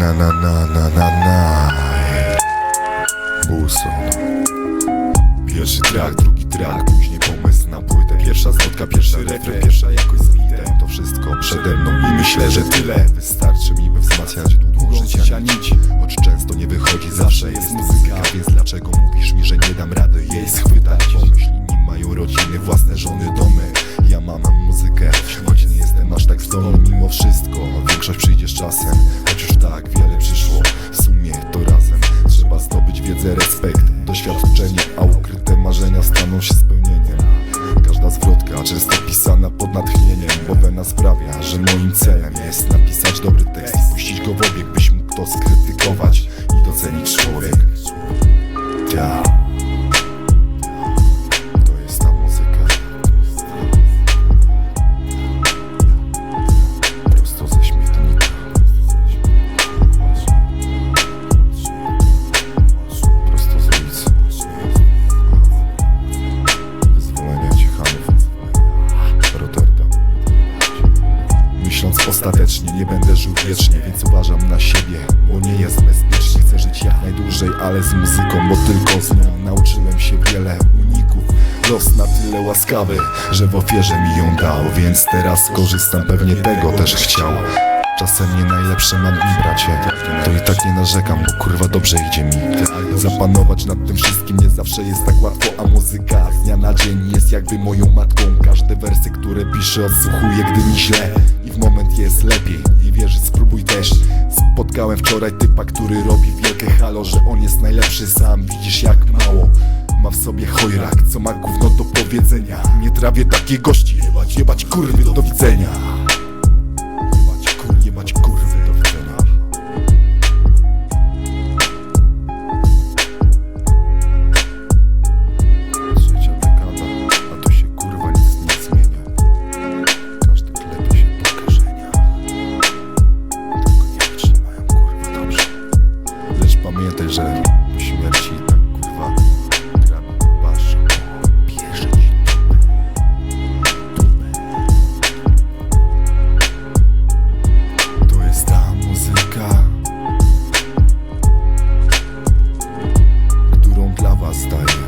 na na na na na na. Buson no. Pierwszy track, drugi track, później pomysł na płytę. Pierwsza zlotka, pierwszy refren, pierwsza jakość z bitem. To wszystko przede mną i myślę, że tyle. Wystarczy mi, by wzmacniać długo życia nić Choć często nie wychodzi, zawsze jest muzyka. Więc dlaczego mówisz mi, że nie dam rady jej schwytać? Pomyśl, mają rodziny, własne żony, domy. Ja mam muzykę, choć nie jestem aż tak zdolny mimo wszystko. Większość przyjdzie z czasem. Wiedzę, respekt, doświadczenie A ukryte marzenia staną się spełnieniem. Każda zwrotka często pisana pod natchnieniem Bo wena sprawia, że moim celem jest napisać dobry tekst. Puścić go w obieg, byś mógł to skrytykować I docenić człowiek Myśląc ostatecznie nie będę żył wiecznie Więc uważam na siebie, bo nie jest bezpiecznie. Chcę żyć jak najdłużej, ale z muzyką Bo tylko z nią nauczyłem się wiele uników. Los na tyle łaskawy, że w ofierze mi ją dał Więc teraz korzystam, pewnie tego też chciał. Czasem nie najlepsze mam dni, bracie To i tak nie narzekam, bo kurwa dobrze idzie mi. Zapanować nad tym wszystkim nie zawsze jest tak łatwo A muzyka z dnia na dzień jest jakby moją matką. Każde wersy, które piszę odsłuchuję, gdy mi źle moment jest lepiej, nie wierzysz, spróbuj też. Spotkałem wczoraj typa, który robi wielkie halo Że on jest najlepszy, sam widzisz jak mało ma w sobie chojrak, co ma gówno do powiedzenia. Nie trawię takich gości, jebać, jebać kurwy, do widzenia hastayım